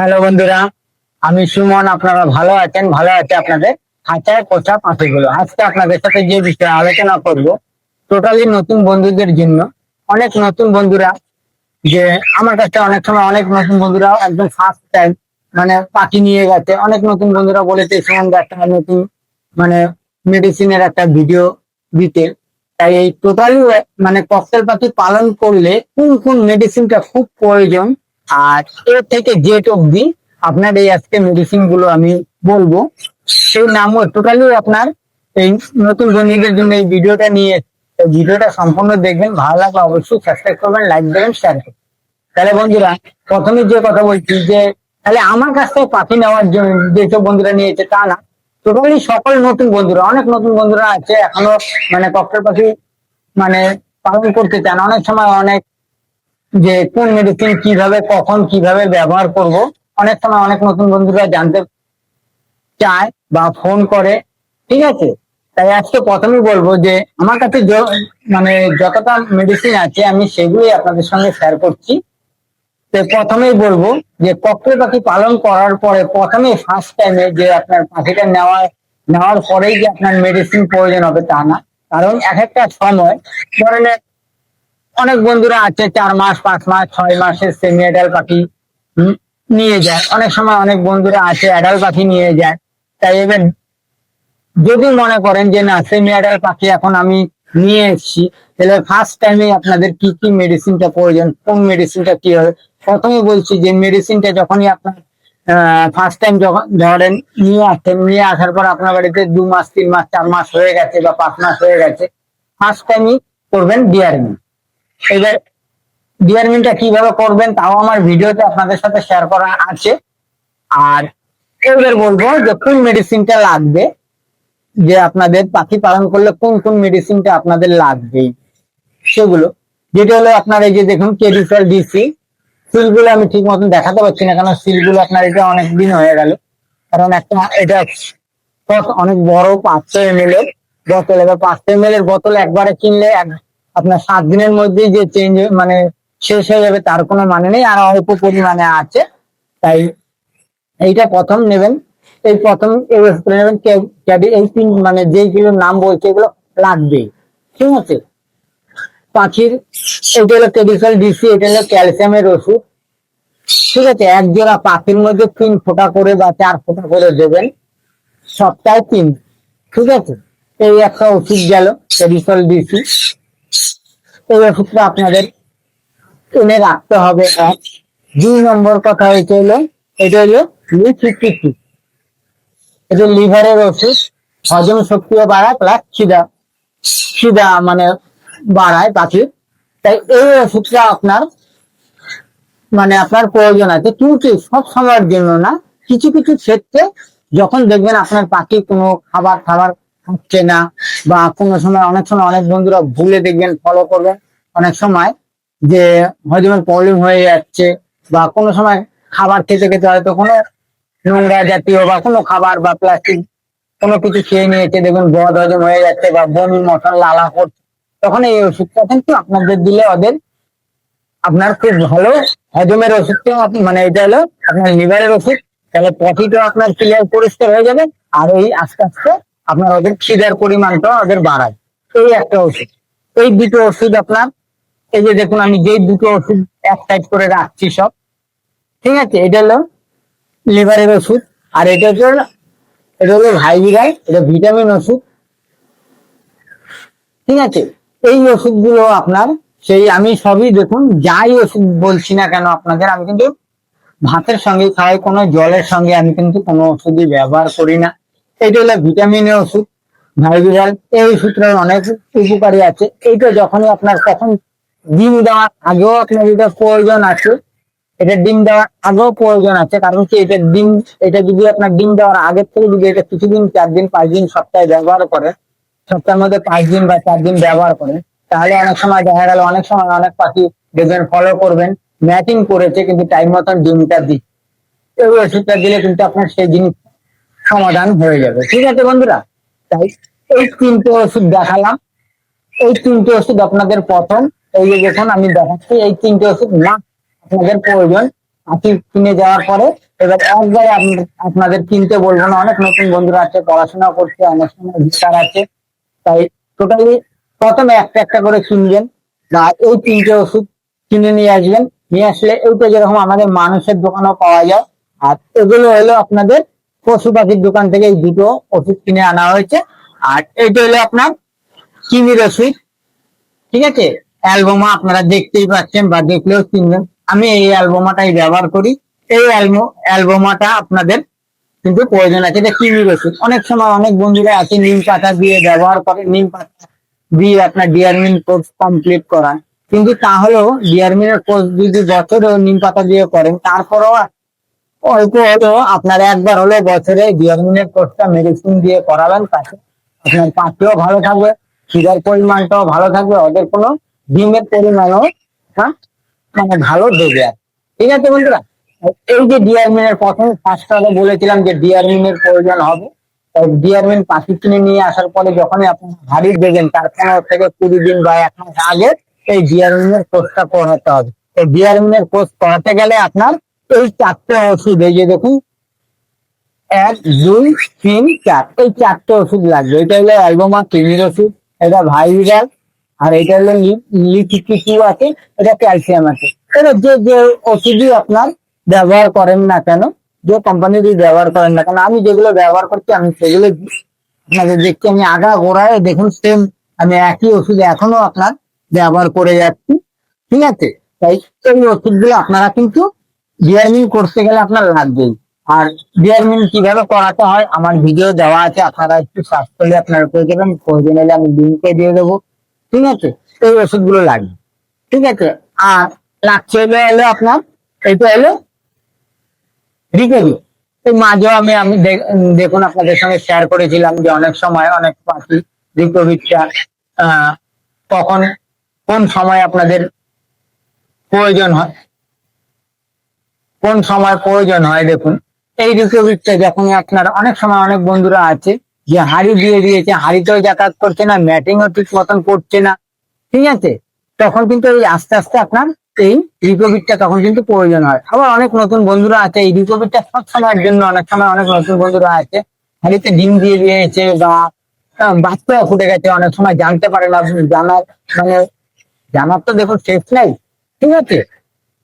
Hello বন্ধুরা, আমি সুমন, আপনারা ভালো আছেন? ভালো আছে আপনাদের খাঁচায় পোষা পাখিগুলো। আজকে আপনাদের সাথে যে বিষয়ে আলোচনা করব টোটালি নতুন বন্ধুদের জন্য। অনেক নতুন বন্ধুরা, যে আমার কাছে অনেক সময় অনেক নতুন বন্ধুরা একদম ফার্স্ট টাইম মানে পাখি নিয়ে গেছে। অনেক নতুন বন্ধুরা বলেছে, সুমন একটা নতুন মানে মেডিসিনের একটা ভিডিও দিতে। তাই এই টোটালি মানে ককটেল পাখি পালন করলে কোন কোন মেডিসিনটা খুব প্রয়োজন আর এর থেকে জেট অব্দি আপনার এই আজকে মেডিসিনগুলো আমি বলব। সেই নামও টোটালি আপনার এই নতুন বন্ধুদের জন্য এই ভিডিওটা নিয়ে ভিডিওটা সম্পূর্ণ দেখবেন। ভালো লাগলে অবশ্যই সাবস্ক্রাইব করবেন লাইক দেবেন শেয়ার করবেন। তাহলে বন্ধুরা, প্রথমে যে কথা বলছি যে, তাহলে আমার কাছ থেকে পাখি নেওয়ার জন্য যেসব বন্ধুরা নিয়েছে তা না টোটালি সকল নতুন বন্ধুরা, অনেক নতুন বন্ধুরা আছে এখনও মানে ককটেল পাখি মানে পালন করতে চান। অনেক সময় অনেক যে কোন মেডিসিন কীভাবে, কখন কীভাবে ব্যবহার করব। অনেক সময় অনেক নতুন বন্ধুরা জানতে চায় বা ফোন করে, ঠিক আছে? তাই আজকে প্রথমেই বলব যে, আমার কাছে মানে যতটা মেডিসিন আছে, আমি সেগুলোই আপনাদের সঙ্গে শেয়ার করছি। তো প্রথমেই বলব যে ককটেল পাখি পালন করার পরে প্রথমে ফার্স্ট টাইমে যে আপনার পাখিটা নেওয়া নেওয়ার পরেই যে আপনার মেডিসিন প্রয়োজন হবে তা না। কারণ এক একটা সময় ধরেন অনেক বন্ধুরা আছে, চার মাস, পাঁচ মাস, ছয় মাসের সেমি অ্যাডাল পাখি নিয়ে যায়। অনেক সময় অনেক বন্ধুরা আছে অ্যাডাল পাখি নিয়ে যায়। তাই এবার যদি মনে করেন যে, না সেমি অ্যাডাল পাখি এখন আমি নিয়ে এসেছি, তাহলে ফার্স্ট টাইমে আপনাদের কি কি মেডিসিনটা প্রয়োজন? কোন মেডিসিনটা কি হবে? প্রথমে বলছি যে মেডিসিনটা যখনই আপনার ফার্স্ট টাইম যখন ধরেন নিয়ে আসছেন, নিয়ে আসার পর আপনার বাড়িতে দু মাস, তিন মাস, চার মাস হয়ে গেছে বা পাঁচ মাস হয়ে গেছে ফার্স্ট টাইমই করবেন ডিয়ারমি এবার ডিয়ারমিনটা কীভাবে করবেন তাও আমার ভিডিওতে আপনাদের সাথে শেয়ার করা আছে। আর এবার বলব যে কোন মেডিসিনটা লাগবে, যে আপনাদের পাখি পালন করলে কোন কোন মেডিসিনটা আপনাদের লাগবে সেগুলো। যেটা হলো আপনার এই যে দেখুন কেডিফেল ডিসি সিলগুলো আমি ঠিক মতন দেখাতে পারছি না, কারণ সিলগুলো আপনার এটা অনেক দিন হয়ে গেল। কারণ একটা এটা অনেক বড় পাঁচশো এম এর বোতল। এবার পাঁচশো এম এর বোতল একবারে কিনলে আপনার সাত দিনের মধ্যেই যে চেঞ্জ মানে শেষ হয়ে যাবে তার কোনো মানে নেই, আর অল্প পরিমাণে আছে। তাই এইটা প্রথম নেবেন। এই প্রথম নেবেন। এই তিন মানে যেইগুলোর নাম বলছে, এগুলো লাগবেই। ঠিক আছে? পাখির এটা হলো কেডিক্যাল ডিসি এটা হলো ক্যালসিয়ামের ওষুধ। ঠিক আছে? এক জোড়া পাখির মধ্যে তিন ফোঁটা করে বা চার ফোঁটা করে দেবেন। সপ্তাহে তিন। ঠিক আছে? এই একটা ওষুধ গেল কেডিক্যাল ডিসি এই ওষুধটা আপনাদের এনে রাখতে হবে। এক দুই নম্বর কথা হয়েছে হলো এটা হলো ফিফটি এটা লিভারের ওষুধ হজম শক্তিও বাড়ায়, প্লাস খিদা খিদা মানে বাড়ায় পাখির। তাই এই ওষুধটা আপনার মানে আপনার প্রয়োজন আছে। কিন্তু সব সময়ের জন্য না, কিছু কিছু ক্ষেত্রে যখন দেখবেন আপনার পাখি কোনো খাবার খাবার খাচ্ছে না বা কোনো সময় অনেক সময় অনেক বন্ধুরা ভুলে দেখবেন ফলো করবেন। অনেক সময় যে হয়তো প্রবলেম হয়ে যাচ্ছে বা কোনো সময় খাবার খেতে খেতে হয়তো কোনো নোংরা জাতীয় বা কোনো খাবার বা প্লাস্টিক কোনো কিছু খেয়ে নিয়েছে, দেখবেন বদ হজম হয়ে যাচ্ছে বা বমি মটন লালা করছে তখন এই ওষুধটা কিন্তু আপনাদের দিলে ওদের আপনার খুব ভালো হজমের ওষুধটা আপনি- মানে এটা হলো আপনার লিভারের ওষুধ, তাহলে পটিটা আপনার ক্লিয়ার পরিষ্কার হয়ে যাবে। আর এই আস্তে আস্তে আপনার ওদের খিদের পরিমাণটা ওদের বাড়ায়। এই একটা ওষুধ। এই দুটো ওষুধ আপনার, এই যে দেখুন আমি যেই দুটো ওষুধ এক সাইড করে রাখছি সব, ঠিক আছে? এটা হলো লিভারের ওষুধ, আর এটা হচ্ছে এটা হলো ভাইবিরাই এটা ভিটামিন ওষুধ। ঠিক আছে? এই ওষুধগুলো আপনার, সেই আমি সবই দেখুন, যাই ওষুধ বলছি না কেন আপনাদের, আমি কিন্তু ভাতের সঙ্গে খাই, কোনো জলের সঙ্গে আমি কিন্তু কোনো ওষুধই ব্যবহার করি না। এটা হলো ভিটামিনের ওষুধ ভাইবিরাল এই ওষুধটার অনেক উপকারী আছে। এইটা যখনই আপনার কখন ডিম দেওয়ার আগেও আপনার এটা প্রয়োজন আছে। এটা ডিম দেওয়ার আগেও প্রয়োজন আছে, কারণ কি এটা ডিম, এটা যদি আপনার ডিম দেওয়ার আগের থেকে যদি এটা কিছুদিন চার দিন পাঁচ দিন সপ্তাহে ব্যবহার করে, সপ্তাহের মধ্যে পাঁচ দিন বা চার দিন ব্যবহার করে, তাহলে অনেক সময় দেখা গেল, অনেক সময় অনেক পাখি দেখবেন ফলো করবেন ম্যাটিং করেছে, কিন্তু টাইম মতন ডিমটা দিই এই ওষুধটা দিলে কিন্তু আপনার সেই জিনিস সমাধান হয়ে যাবে। ঠিক আছে বন্ধুরা? তাই এই তিনটে ওষুধ দেখালাম। এই তিনটে ওষুধ আপনাদের প্রথম। এই যে দেখুন, আমি দেখাচ্ছি এই তিনটে ওষুধ। না, আপনাদের প্রয়োজন। পাখি কিনে যাওয়ার পরে এবার একবারে আপনা- আপনাদের কিনতে বলব না। অনেক নতুন বন্ধুরা আছে, পড়াশোনা করছে, অনেক সময় বিচার আছে। তাই টোটালি প্রথমে একটা একটা করে কিনবেন বা এই তিনটে ওষুধ কিনে নিয়ে আসবেন। নিয়ে আসলে এইটা যেরকম আমাদের মানুষের দোকানেও পাওয়া যায়। আর এগুলো হলো আপনাদের পশু পাখির দোকান থেকে এই দুটো ওষুধ কিনে আনা হয়েছে। আর এইটা হলো আপনার চিনির ওষুধ। ঠিক আছে? অ্যালবোমা আপনারা দেখতেই পাচ্ছেন বা দেখলেও চিনবেন। আমি এই অ্যালবোমাটাই ব্যবহার করি। এই অ্যালবো অ্যালবোমাটা আপনাদের কিন্তু প্রয়োজন আছে। এটা চিনির ওষুধ। অনেক সময় অনেক বন্ধুরা আছে, নিম পাতা দিয়ে ব্যবহার করে। নিম পাতা দিয়ে আপনার ডিয়ারমিন কোর্স কমপ্লিট করান কিন্তু তাহলেও ডিয়ারমিনের কোর্স যদি বছরেও নিম পাতা দিয়ে করেন, তারপরেও অল্প হলেও আপনার একবার হলে বছরে ডিয়ারমিনের কোর্সটা মেডিসিন দিয়ে করাবেন তাতে আপনার পাখিও ভালো থাকবে, সুগার পরিমাণটাও ভালো থাকবে, ওদের কোনো ডিমের পরিমাণও হ্যাঁ মানে ভালো দেবে আর ঠিক আছে বন্ধুরা? এই যে ডিয়ারমিনের প্রথম ফার্স্ট বলেছিলাম যে ডিয়ারমিনের প্রয়োজন হবে। ডিয়ারমিন পাখি কিনে নিয়ে আসার পরে যখনই আপনি হাড়ি দেবেন, তার পনেরো থেকে কুড়ি দিন বা এক মাস আগে এই ডিয়ারমিনের কোর্সটা করাতে হবে। এই ডিয়ারমিনের কোর্স করাতে গেলে আপনার এই চারটে ওষুধ, এই যে দেখুন, এক, দুই, তিন, চার, এই চারটে ওষুধ লাগবে। এটা হলো অ্যালবোমা কিডনির ওষুধ, এটা ভাইরাল, আর এটা হলো লিথিকিউ আছে, এটা ক্যালসিয়াম আছে। এটা যে যে ওষুধই আপনার ব্যবহার করেন না কেন, যে কোম্পানির ব্যবহার করেন না কেন, আমি যেগুলো ব্যবহার করছি, আমি সেগুলো আপনাদের দেখছি, আমি আগা গোড়ায় দেখুন সেম আমি একই ওষুধ এখনও আপনার ব্যবহার করে যাচ্ছি। ঠিক আছে? তাই এই ওষুধগুলো আপনারা কিন্তু ডিয়ারমিন করতে গেলে আপনার লাগবেই আর ডিয়ারমিন কীভাবে করাতে হয়, আমার ভিডিও দেওয়া আছে, আপনারা একটু সার্চ করলে আপনারা পেয়ে যাবেন। প্রয়োজন হলে আমি লিঙ্কে দিয়ে দেবো। ঠিক আছে? এই ওষুধগুলো লাগবে। ঠিক আছে? আর লাগছে হলো আপনার এটা হলো রিকভারি এই মাঝেও আমি আমি দেখুন, আপনাদের সঙ্গে শেয়ার করেছিলাম যে অনেক সময় অনেক পাখি রিকভিটা আহ, কখন, কোন সময় আপনাদের প্রয়োজন হয়। কোন সময় প্রয়োজন হয় দেখুন। এই রিকভিটটা যখন আপনার অনেক সময় অনেক বন্ধুরা আছে যে হাড়ি দিয়ে দিয়েছে, হাড়িতেও যাতায়াত করছে না, ম্যাটিংও ঠিক মতন করছে না। ঠিক আছে? তখন কিন্তু এই আস্তে আস্তে আপনার এই রিকভিটটা তখন কিন্তু প্রয়োজন হয়। আবার অনেক নতুন বন্ধুরা আছে, এই রিকভিটটা সব সময়ের জন্য অনেক সময় অনেক নতুন বন্ধুরা আছে। হাড়িতে ডিম দিয়ে দিয়েছে বা বাচ্চা ফুটে গেছে, অনেক সময় জানতে পারে না, জানার মানে জানার তো দেখুন শেষ নাই। ঠিক আছে?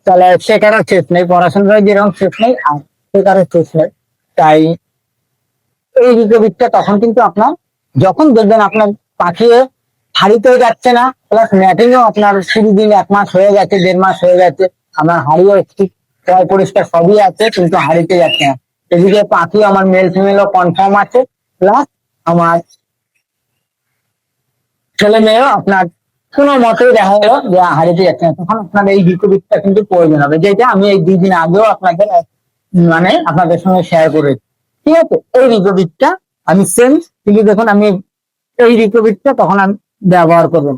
তাহলে শেখারও শেষ নেই, পড়াশোনার যেরকম শেষ নেই, আর শেখারও শেষ নেই। তাই এই রিকভিটটা তখন কিন্তু আপনার যখন দেখবেন আপনার পাখি হাড়িতেও যাচ্ছে না প্লাস ম্যাটিংও আপনার কুড়ি দিন এক মাস হয়ে গেছে, দেড় মাস হয়ে গেছে, আমার হাড়িও ঠিক প্রায় পরিষ্কার সবই আছে, কিন্তু হাড়িতে যাচ্ছে না। এদিকে পাখি আমার মেল ফিমেলও কনফার্ম আছে প্লাস আমার ছেলে মেয়েও আপনার কোনো মতেই দেখা গেল যে হারিতে যাচ্ছে তখন আপনার এই রিকভিটটা কিন্তু প্রয়োজন হবে যেটা আমি এই দুই দিন আগেও আপনাকে মানে আপনাদের সঙ্গে শেয়ার করেছি। ঠিক আছে? এই রিকভিটটা আমি সেম কিন্তু দেখুন আমি এই রিকভিটটা তখন আমি ব্যবহার করবেন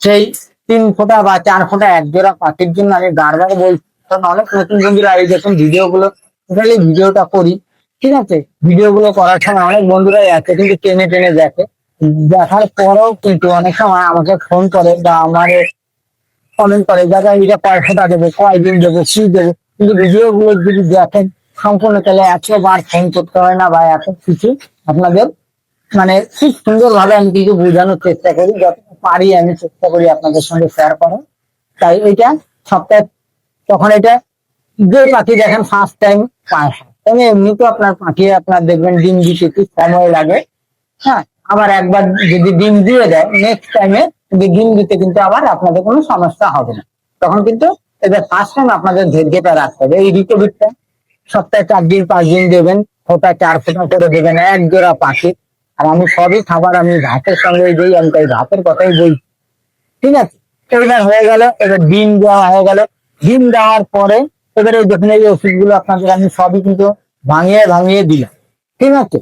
সেই তিন ফোঁটা বা চার ফোঁটা এক জোড়া পাখির জন্য আমি বারবার বলছি কারণ অনেক নতুন বন্ধুরা এই দেখুন ভিডিও গুলো ভিডিওটা করি। ঠিক আছে? ভিডিও গুলো করার সময় অনেক বন্ধুরাই আছে কিন্তু টেনে টেনে দেখে। দেখার পরেও কিন্তু অনেক সময় আমাকে ফোন করে বা আমার কমেন্ট করে দাদা এটা কয় ফোঁটা দেবো কয়দিন দেবো, কি দেবো? কিন্তু ভিডিও গুলো যদি দেখেন, সম্পূর্ণ তাহলে একশোবার ফোন করতে হয় না বা এত কিছু আপনাদের। মানে খুব সুন্দর ভাবে আমি কিছু বোঝানোর চেষ্টা করি, যতটা পারি আমি চেষ্টা করি আপনাদের সঙ্গে শেয়ার করার। তাই এটা সপ্তাহে, তখন এটা যে পাখি দেখেন ফার্স্ট টাইম পায়। এমনি তো আপনার পাখি আপনার দেখবেন ডিম দিতে সময় লাগে। হ্যাঁ আবার একবার যদি ডিম দিয়ে দেয় নেক্সট টাইমে ডিম দিতে কিন্তু আবার আপনাদের কোনো সমস্যা হবে না। তখন কিন্তু এবার ফার্স্ট টাইম আপনাদের ধৈর্যটা রাখতে হবে। এই রিকভিটটা সপ্তাহে চার দিন, পাঁচ দিন দেবেন, ফোটা চার ফোটা করে দেবেন, এক জোড়া পাখি আর আমি সবই খাবার, আমি ভাতের সঙ্গে দিই আমি তাই ভাতের কথাই বলছি। ঠিক আছে? এবার হয়ে গেল, এবার ডিম দেওয়া হয়ে গেল। ডিম দেওয়ার পরে এবারে দেখুন, এই ওষুধগুলো আপনাদের আমি সবই কিন্তু ভাঙিয়ে ভাঙিয়ে দিলাম। ঠিক আছে?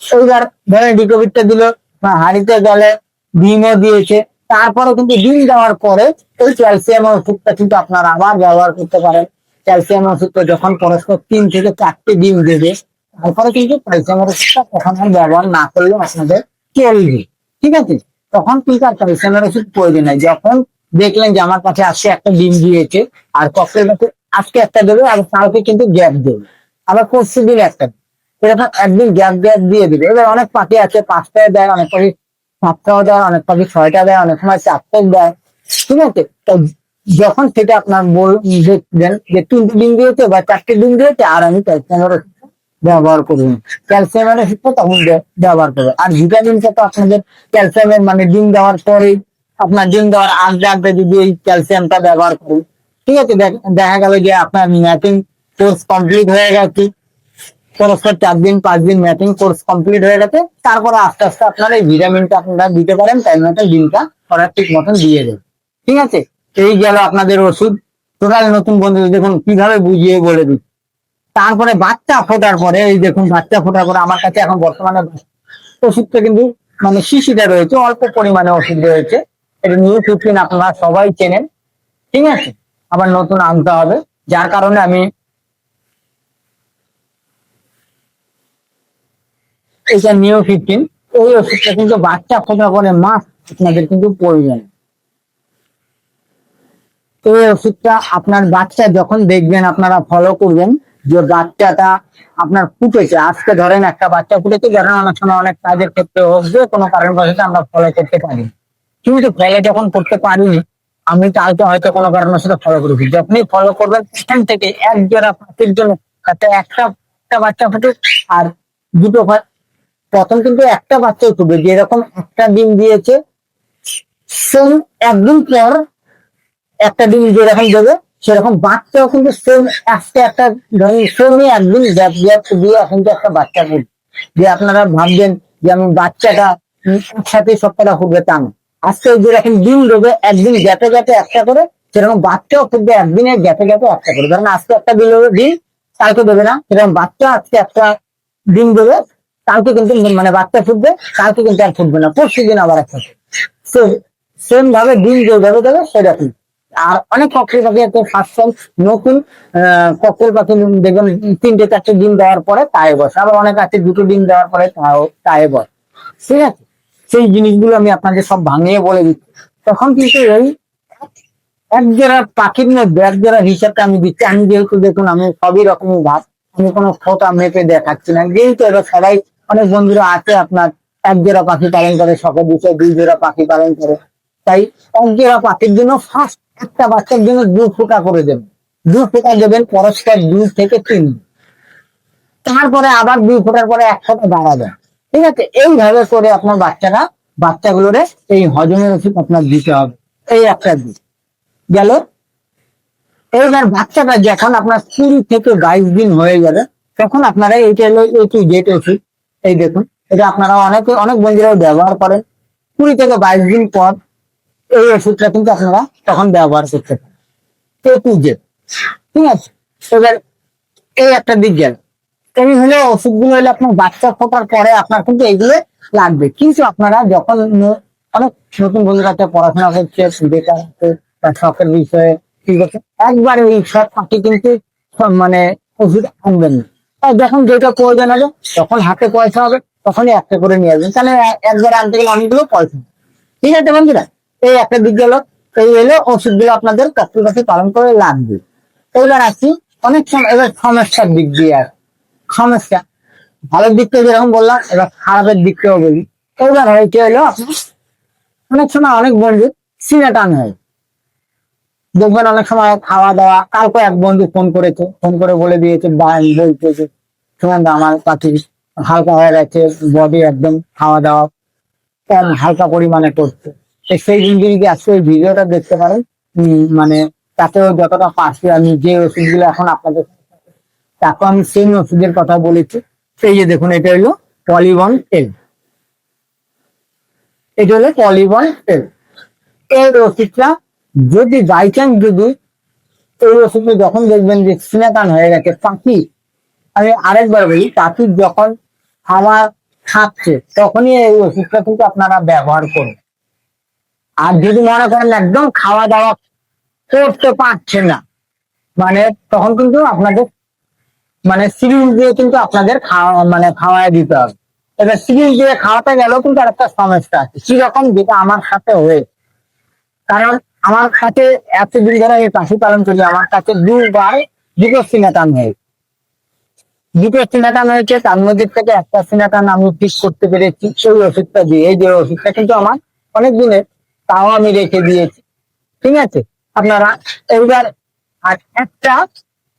এইবার ধরেন রিকভিটটা দিল বা হাঁড়িতে গেলে ডিমও দিয়েছে। তারপরে কিন্তু ডিম দেওয়ার পরে ওই ক্যালসিয়াম ওষুধটা কিন্তু আপনারা আবার ব্যবহার করতে পারেন। ক্যালসিয়াম ওষুধটা যখন পরস্পর তিন থেকে চারটে ডিম দেবে, তারপরে কিন্তু ক্যালসিয়াম ওষুধটা তখন ব্যবহার না করলেও আপনাদের চলবে। ঠিক আছে? তখন কিন্তু আর ক্যালসিয়ামের ওষুধ প্রয়োজন নেই। যখন দেখলেন যে আমার কাছে আজকে একটা ডিম দিয়েছে, আর ককটেল আজকে একটা দেবে, আর কালকে কিন্তু গ্যাপ দেবে। আবার পরশু দিন একটা এরকম একদিন গ্যাপ গ্যাপ দিয়ে দিবে। এবার অনেক পাখি আছে, পাঁচটায় দেয়, অনেক পাখি সাতটাও দেয়, অনেক পাখি ছয়টা দেয়, অনেক সময় চারটায় দেয়। ঠিক আছে? তো যখন সেটা আপনার বল দেখবেন যে তিনটে ডিম দিয়েছে বা চারটে ডিম দিয়েছে, আর আমি ক্যালসিয়ামের ব্যবহার করুন ক্যালসিয়ামের ওষুধটা তখন ব্যবহার করবে। আর ভিটামিনটা তো আপনাদের ক্যালসিয়ামের মানে ডিম দেওয়ার পরেই আপনার ডিম দেওয়ার আগে আগে যদি এই ক্যালসিয়ামটা ব্যবহার করুন ঠিক আছে? দেখ- গেল যে আপনার ম্যাটিং কোর্স কমপ্লিট হয়ে গেছে। পরস্পর চার দিন, পাঁচ দিন ম্যাটিং কোর্স কমপ্লিট হয়ে গেছে। তারপরে আস্তে আস্তে আপনারা এই ভিটামিনটা আপনারা দিতে পারেন তাই মতন ডিমটা ওরা ঠিক মতন দিয়ে দেবে ঠিক আছে? এই গেল আপনাদের ওষুধ। টোটাল নতুন বন্ধু দেখুন, কীভাবে বুঝিয়ে বলে দিই। তারপরে বাচ্চা ফোটার পরে, এই দেখুন, বাচ্চা ফোটার পরে আমার কাছে এখন বর্তমানে ওষুধটা কিন্তু মানে শিশিটা রয়েছে, অল্প পরিমাণে ওষুধ রয়েছে। এটা নিউ ফিফটিন আপনারা সবাই চেনেন। ঠিক আছে? আবার নতুন আনতে হবে। যার কারণে আমি এটা নিউ ফিফটিন ওই ওষুধটা কিন্তু বাচ্চা ফোটা করে মাস আপনাদের কিন্তু প্রয়োজন। এই ওষুধটা আপনার বাচ্চা যখন দেখবেন, আপনারা ফলো করবেন যে বাচ্চাটা আপনার ফুটেছে। আজকে ধরেন একটা বাচ্চা ফুটেছে ধরেন অনেক সময় অনেক কাজের ক্ষেত্রে হোক, যে কোনো কারণ বসে আমরা ফলো করতে পারি। কিন্তু ফলো যখন করতে পারিনি, আমি কালকে হয়তো কোনো কারণের সাথে ফলো করেছি। যখনই ফলো করবেন, সেখান থেকে এক জোড়া পাখির জন্য একটা একটা বাচ্চা ফুটে আর দুটো প্রথম কিন্তু একটা বাচ্চাই ফুটবে যেরকম একটা ডিম দিয়েছে। সেম একদিন পর একটা ডিম যেরকম দেবে, সেরকম বাচ্চাও কিন্তু সেম একটা একটা সেমই একদিন দিয়ে কিন্তু একটা বাচ্চা ফুটবে যে আপনারা ভাববেন যে আমি বাচ্চাটা একসাথে সবকটা ফুটবে তা না। আজকে যেরকম ডিম দেবে, একদিন গ্যাপে গ্যাপে একটা করে, সেরকম বাচ্চাও ফুটবে একদিনে গ্যাপে গ্যাপে একটা করে। ধরেন আজকে একটা দেবে, ডিম কালকে দেবে না, সেরকম বাচ্চা আজকে একটা ডিম দেবে কালকে কিন্তু মানে বাচ্চা ফুটবে, কালকে কিন্তু আর ফুটবে না, পরশু দিন আবার একটা তো সেম ভাবে ডিম যেভাবে দেবে সেরকম আর অনেক ককটেল পাখি আছে ফার্স্ট নতুন ককটেল পাখি দেখবেন, তিনটে, চারটে ডিম দেওয়ার পরে তায়ে বসে আবার অনেক আছে, দুটো ডিম দেওয়ার পরে তাও তায়ে বসে ঠিক আছে? সেই জিনিসগুলো আমি আপনাকে সব ভাঙিয়ে বলে দিচ্ছি। তখন কিন্তু এই এক জোড়া পাখির মধ্যে, এক জোড়া হিসাবটা আমি দিচ্ছি। আমি যেহেতু দেখুন, আমি সবই রকমের ভাব আমি কোনো ফটো মেপে দেখাচ্ছি না। যেহেতু এবার সবাই অনেক বন্ধুরা আছে আপনার, এক জোড়া পাখি পালন করে, সকাল দিচ্ছে দুই জোড়া পাখি পালন করে। তাই এক জোড়া পাখির জন্য ফার্স্ট একটা বাচ্চার জন্য দু ফোঁটা করে দেবেন। দু ফোঁটা দেবেন পরস্পর দুই থেকে তিন। তারপরে আবার দুই ফোঁটার পরে এক ফোঁটা দাঁড়াবেন ঠিক আছে? এইভাবে করে আপনার বাচ্চারা, বাচ্চাগুলোরে এই হজমের ওষুধ আপনার দিতে হবে। এই একটা দিক গেল? এইবার বাচ্চাটা যখন আপনার কুড়ি থেকে বাইশ দিন হয়ে যাবে, তখন আপনারা এইটা হলো এ টু জেড ওষুধ এই দেখুন, এটা আপনারা অনেকে, অনেক বন্ধুরাও ব্যবহার করেন। কুড়ি থেকে বাইশ দিন পর এই ওষুধটা কিন্তু আপনারা তখন ব্যবহার করতে পারেন। A to Z. ঠিক আছে? এবার এই একটা দিক গেল। এই হলো ওষুধগুলো হলে আপনার বাচ্চা ফোটার পরে আপনার কিন্তু এগুলো লাগবে। কিন্তু আপনারা যখন অনেক নতুন বন্ধুরা পড়াশোনা করছে বেকার বা শখের বিষয়ে একবারে এই সব পাখি কিন্তু মানে ওষুধ আনবেন না। যখন যেটা প্রয়োজন হবে তখন হাতে পয়সা হবে, তখনই একটা করে নিয়ে আসবেন। তাহলে একবারে আনতে গেলে অনেকগুলো পয়সা। ঠিক আছে বন্ধুরা? এই একটা গেল। এই হলো ওষুধগুলো আপনাদের কষ্টের কাছে পালন করে লাগবে। এবার আসি, অনেক সময় এবার সমস্যার দিক দিয়ে আর সমস্যা। ভালোর দিকটা যেরকম বললাম, এবার খারাপের দিকটাও বলি। এবার হয়েছে হলো, অনেক সময় অনেক বন্ধু সিনে টান হয়। দেখবেন অনেক সময় খাওয়া দাওয়া, কালকে এক বন্ধু ফোন করেছে ফোন করে বলে দিয়েছে বা বলছে যে আমার পাখি হালকা হয়ে গেছে বডি একদম খাওয়া দাওয়া কম, হালকা পরিমাণে করছে। সেই যদি আজকে ওই ভিডিওটা দেখতে পারেন? মানে তাতেও যতটা পারছি আমি যে ওষুধগুলো এখন আপনাদের তাকে আমি সেম ওষুধের কথা বলেছি। সেই যে দেখুন, এটা হলো পলিবন তেল। এটা হলো পলিবন তেল। এই ওষুধটা যদি বাই চান্স যদি, এই ওষুধটা যখন দেখবেন যে সিনাকান হয়ে গেছে, পাখি, আমি আরেকবার বলি, পাখি যখন খাওয়া খাচ্ছে, তখনই এই ওষুধটা কিন্তু আপনারা ব্যবহার করুন। আর যদি মনে করেন একদম খাওয়া দাওয়া করতে পারছে না মানে তখন কিন্তু আপনাদের মানে সিরিজ দিয়ে কিন্তু আপনাদের খাওয়া মানে খাওয়ায় দিতে হবে। এবার সিরিজ দিয়ে খাওয়াতে গেলেও কিন্তু আরেকটা সমস্যা আছে। সেরকম যেটা আমার সাথে হয়ে, কারণ আমার কাছে এতদিন ধরে আমি পাখি পালন করি, আমার কাছে দুবার দুটো সিনেটান হয়ে। দুটো সিনাটান হয়েছে, তার মধ্যে থেকে একটা সিনাটান আমি ঠিক করতে পেরেছি, সেই ওষুধটা দিয়ে। এই যে ওষুধটা কিন্তু আমার অনেক দিনের, তাও আমি রেখে দিয়েছি। ঠিক আছে? আপনারা এইবার আর একটা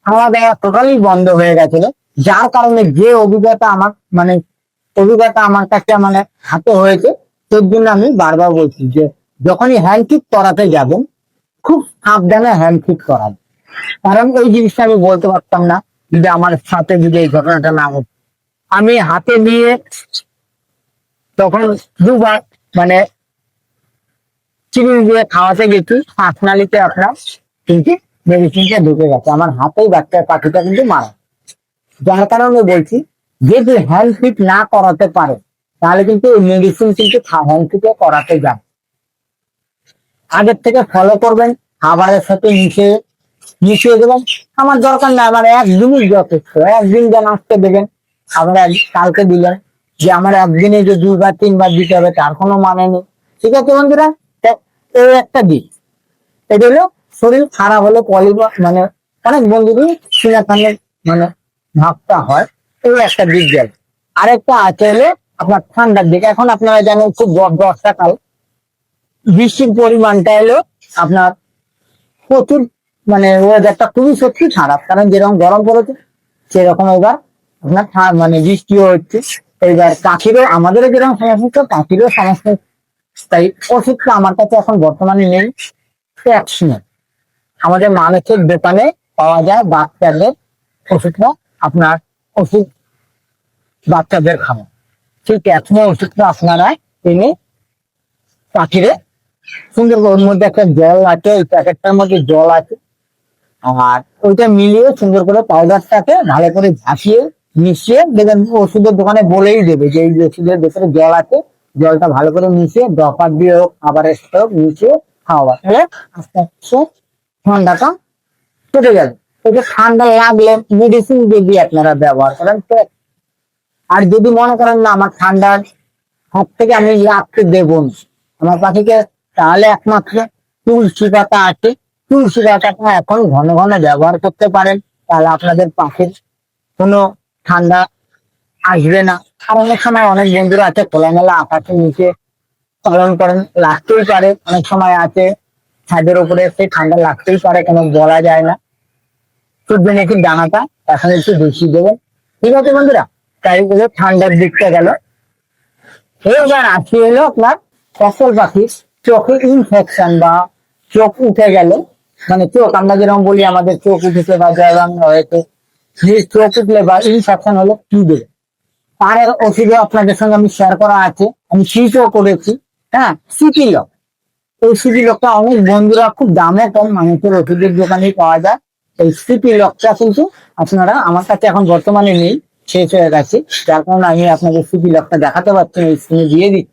খাওয়া দাওয়া টোটালি বন্ধ হয়ে গেছিল, যার কারণে যে অভিজ্ঞতা আমার মানে অভিজ্ঞতা আমার কাছে মানে হাতে হয়েছে, তোর জন্য আমি বারবার বলছি যে যখনই হ্যান্ড কিক করাতে যাবেন খুব সাবধানে হ্যান্ড কিক করাবেন কারণ এই জিনিসটা আমি বলতে পারতাম না যদি আমার সাথে যদি এই ঘটনাটা না হতো আমি হাতে নিয়ে তখন দুবার মানে চিনি দিয়ে খাওয়াতে গেছি শ্বাসনালীতে আপনার কিন্তু মেডিসিনটা ঢুকে গেছে। আমার হাতেই বাচ্চার পাখিটা কিন্তু মারা যার কারণে বলছি, যদি হ্যান্ড ফিট না করাতে পারে, তাহলে কিন্তু মেডিসিন কিন্তু হ্যান্ড ফিটে করাতে যাবে। আগের থেকে ফলো করবেন, খাবারের সাথে মিশিয়ে মিশিয়ে দেবেন। আমার দরকার নাই, আমার একদিনই যথেষ্ট একদিন যেন আসতে দেবেন। এক- কালকে দিলেন যে আমার একদিনে যে দুবার তিনবার দিতে হবে, তার কোনো মানে নেই। ঠিক আছে বন্ধুরা? এই একটা দিক। এটা হলো শরীর খারাপ হলে পলিবার মানে অনেক বন্ধুরই সিনাখানের মানে ভাবটা হয়। এই একটা দিক গেল। আরেকটা আছে হলো আপনার ঠান্ডার দিক। এখন আপনারা জানেন খুব বর্ষাকাল। বৃষ্টির পরিমাণটা এলো, আপনার প্রচুর মানে ওয়েদারটা খুবই সত্যি খারাপ, কারণ যেরকম গরম পড়েছে, সেরকম এবার আপনার মানে বৃষ্টিও হচ্ছে। এবার পাখিরও আমাদেরও যেরকম সমস্যা পাখিরও সমস্যা তাই ওষুধটা আমার কাছে এখন বর্তমানে নেই ভ্যাকসিনের আমাদের মানুষের দোকানে পাওয়া যায় বাচ্চাদের ওষুধটা, আপনার ওষুধ বাচ্চাদের খাওয়া। সেই ট্যাক্সমো ওষুধটা আপনারা এনে পাখিরে সুন্দর ওর মধ্যে একটা জল আছে, ওই প্যাকেটটার মধ্যে জল আছে। আর ওইটা মিলিয়ে সুন্দর করে পাউডারটাকে ভালো করে ভাসিয়ে, মিশিয়ে, দেখবেন ওষুধের দোকানে বলেই দেবে যে এই ওষুধের ভেতরে জল আছে। জলটা ভালো করে মিশিয়ে ড্রপার দিয়ে হোক সাথে হোক, মিশিয়ে খাওয়া। তাহলে আস্তে আস্তে ঠান্ডাটা কেটে যাবে। এটা ঠান্ডা লাগলে মেডিসিন দিয়ে আপনারা ব্যবহার করেন তো। আর যদি মনে করেন না, আমার ঠান্ডার হাত থেকে আমি রাখতে দেবো আমার পাখিকে তাহলে একমাত্র তুলসী পাতা আছে। তুলসী পাতাটা এখন ঘন ঘন ব্যবহার করতে পারেন, তাহলে আপনাদের পাখির কোনো ঠান্ডা আসবে না। আর অনেক সময় অনেক বন্ধুরা আছে, খোলামেলা আকাশের নিচে পালন করেন, লাগতেই পারে। অনেক সময় আছে, ছাদের উপরে সেই ঠান্ডা লাগতেই পারে, কেন বলা যায় না। চোদ্দ নাকি দানাটা এখন একটু বেশি দেবেন। ঠিক আছে বন্ধুরা, তাই ঠান্ডার দিকটা গেল। এবার আসি হলো আপনার ফসল পাখির চোখে ইনফেকশন বা চোখ উঠে গেল মানে চোখ, আমরা যেরকম বলি আমাদের চোখ উঠেছে বা জয়রাম হয়েছে, যে চোখ উঠলে বা ইনফেকশন হলো কি দেবে তার ওষুধও আপনাদের সঙ্গে আমি শেয়ার করা আছে, আমি শীতও করেছি হ্যাঁ সিপি লক। এই সিপি লকটা অনেক বন্ধুরা খুব দামে কম মানুষের ওষুধের দোকানে পাওয়া যায়। এই সিপি লকটা কিন্তু আপনারা আমার কাছে এখন বর্তমানে নেই, শেষ হয়ে গেছে। যার কারণে আমি আপনাদের সিপি লকটা দেখাতে পারছি না স্ক্রিনে দিয়ে দিই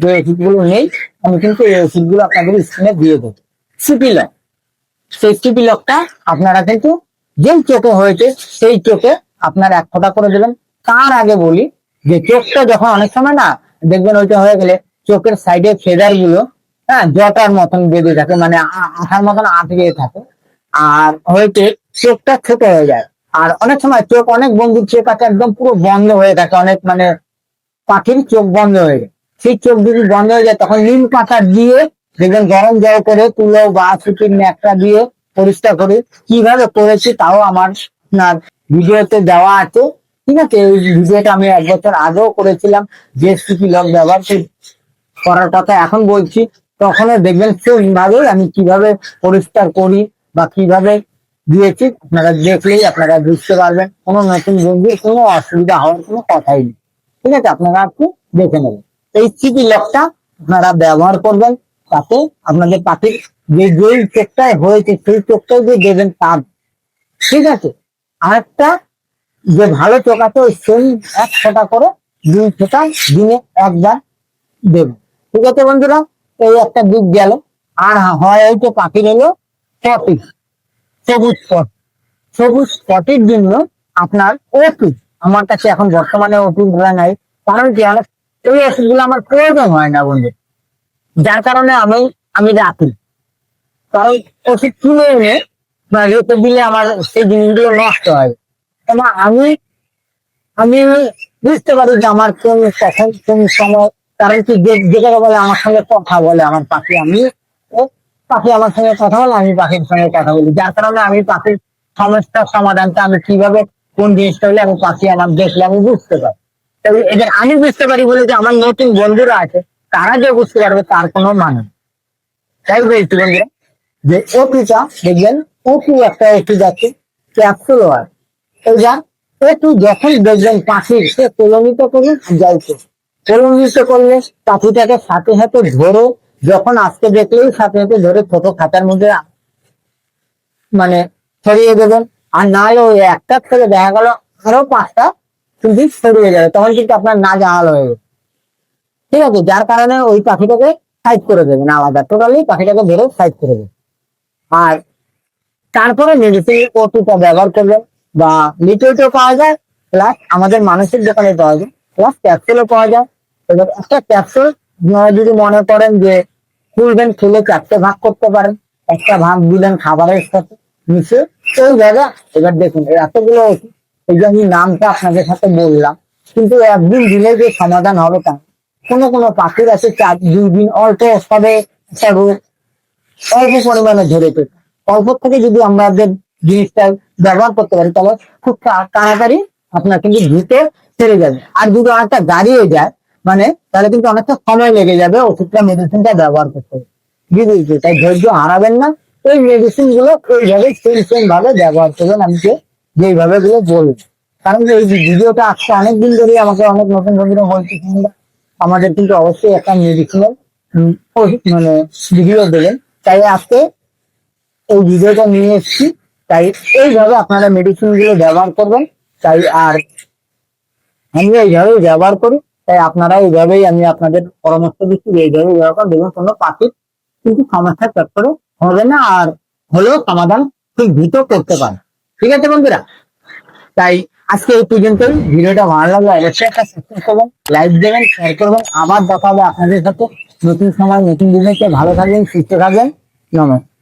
যে ওষুধগুলো নেই, আমি কিন্তু এই ওষুধগুলো আপনাদের স্ক্রিনে দিয়ে দেবো। CP lock. সেই সিপি লকটা আপনারা কিন্তু যেই চোখে হয়েছে, সেই চোখে আপনারা এক ফোঁটা করে দেবেন। তার আগে বলি যে চোখটা যখন অনেক সময় না দেখবেন ওইটা হয়ে গেলে চোখের সাইডে ফেদারগুলো হ্যাঁ জটার মতন বেঁধে থাকে মানে আঠার মতন আটকে থাকে। আর হয়তো চোখটা ছোট হয়ে যায়। আর অনেক সময় চোখ অনেক বন্ধুর চোখ আছে একদম পুরো বন্ধ হয়ে থাকে, অনেক মানে পাখির চোখ বন্ধ হয়ে যায়। সেই চোখ যদি বন্ধ হয়ে যায়, তখন নিম পাতা দিয়ে দেখবেন গরম জল করে তুলো বা সুতির ন্যাকটা দিয়ে পরিষ্কার করে কীভাবে করেছি তাও আমার আপনার ভিডিওতে দেওয়া আছে। ঠিক আছে, এই ভিডিওটা আমি এক বছর আগেও করেছিলাম, যে সুতি লক ব্যবহার করে- করার কথা এখন বলছি। তখনও দেখবেন সেম ভাবে আমি কীভাবে পরিষ্কার করি বা কীভাবে দিয়েছি, আপনারা দেখলেই আপনারা বুঝতে পারবেন। কোনো নতুন বন্ধুর কোনো অসুবিধা হওয়ার কোনো কথাই নেই। ঠিক আছে, আপনারা একটু দেখে নেবেন। এই লকটা আপনারা ব্যবহার করবেন, তাতে আপনাদের পাখির যে যেই চোখটায় হয়েছে, সেই চোখটাই দেবেন তার ঠিক আছে? আরেকটা, যে ভালো চোখ আছে, ওই সেই এক ফোঁটা করে দুই ফোঁটা দিনে একবার দেব ঠিক আছে বন্ধুরা? এই একটা দিক গেল। আর হয় ওই তো পাখির হলো টপিক সবুজ স্পট সবুজ স্পটের জন্য আপনার ওষুধ আমার কাছে এখন বর্তমানে ধরা নাই, কারণ কি, আমার এই ওষুধগুলো আমার প্রয়োজন হয় না বন্ধু। যার কারণে আমি আমি রাখি। কারণ ওষুধ কিনে এনে রেখে দিলে আমার সেই জিনিসগুলো নষ্ট হয়। এবং আমি আমি বুঝতে পারি যে আমার কোন কখন, কোন সময় কারণ কি যে যে বলে আমার সঙ্গে কথা বলে, আমার পাখি আমি, ও পাখি আমার সঙ্গে কথা বলে, আমি পাখির সঙ্গে কথা বলি। যার কারণে আমি পাখির সমস্যার সমাধানটা আমি কীভাবে কোন জিনিসটা হলে আমি পাখি আমার দেখলে আমি বুঝতে পারি। এদের আমি বুঝতে পারি বলে যে আমার নতুন বন্ধুরা আছে, তারা যে বুঝতে পারবে তার কোনো মানে। তাই বলছি বন্ধুরা যে ওটিটা দেখবেন ওটু একটা ওটি যাচ্ছে ক্যাপসুল একটু যখন দেখবেন পাখির সে করে যাইছে করলে পাখিটাকে সাথে সাথে ধরে, যখন আজকে দেখলেই সাথে সাথে ধরে ছোট খাতার মধ্যে মানে ছড়িয়ে দেবেন। আর না হলে ওই একটা থেকে দেখা গেল আরও পাঁচটা কিন্তু ছড়িয়ে যাবে তখন কিন্তু আপনার না জাহাল হয়ে যাবে ঠিক আছে, যার কারণে ওই পাখিটাকে সাইড করে দেবেন আলাদা। টোটালি পাখিটাকে ধরে সাইড করে দেবেন আর তারপরে মেডিসিন ওটুটা ব্যবহার করবেন বা লিকুইডও পাওয়া যায় প্লাস আমাদের মানুষের দোকানে পাওয়া যায় প্লাস ক্যাপসুলও পাওয়া যায়। এবার একটা ক্যাপসুল যদি মনে করেন যে খুলবেন, খুলে চারটে ভাগ করতে পারেন, একটা ভাগ দিলেন খাবারের সাথে মিশে ওই জায়গা এবার দেখুন, এতগুলো ওষুধ এই নামটা আপনাদের সাথে বললাম। কিন্তু একদিন দিলে যে সমাধান হবে তা। কোনো কোনো পাখির আছে চার দুই দিন অল্প রোগ অল্প পরিমাণে ধরে পেতে অল্প থেকে যদি আমাদের জিনিসটা ব্যবহার করতে পারি, তাহলে খুব তাড়াতাড়ি আপনার কিন্তু ধুতে ছেড়ে যাবে। আর যদি অনেকটা দাঁড়িয়ে যায় মানে তাহলে কিন্তু অনেকটা সময় লেগে যাবে ওষুধটা মেডিসিনটা ব্যবহার করতে। হবে বুঝেছি? তাই ধৈর্য হারাবেন না। ওই মেডিসিনগুলো ওইভাবে সেম সেম ভাবে ব্যবহার করবেন। আমি যেইভাবে গুলো বলব। কারণ এই ভিডিওটা আজকে অনেকদিন ধরে আমাকে অনেক নতুন বন্ধুরা বলছে, "তোমরা আমাদের কিন্তু অবশ্যই একটা মেডিসিনের মানে ভিডিও দেবেন। তাই আজকে এই ভিডিওটা নিয়ে এসেছি। তাই এইভাবে আপনারা মেডিসিনগুলো ব্যবহার করবেন। তাই আর আমি এইভাবে ব্যবহার করি। তাই আপনারা এইভাবেই আমি আপনাদের পরামর্শ দিচ্ছি এইভাবে ব্যবহার করেন। দেখবেন কোনো পাখির কিন্তু সমস্যা চট করে হবে না, আর হলেও সমাধান ঠিক দ্রুত করতে পারে। ঠিক আছে বন্ধুরা? তাই আজকে এই পর্যন্তই। ভিডিওটা ভালো লাগল অবশ্যই একটা সাবস্ক্রাইব করবেন লাইক দেবেন শেয়ার করবেন। আবার দেখা হবে আপনাদের সাথে। নতুন সময়, নতুন দিনে ভালো থাকবেন, সুস্থ থাকবেন। নমস্কার।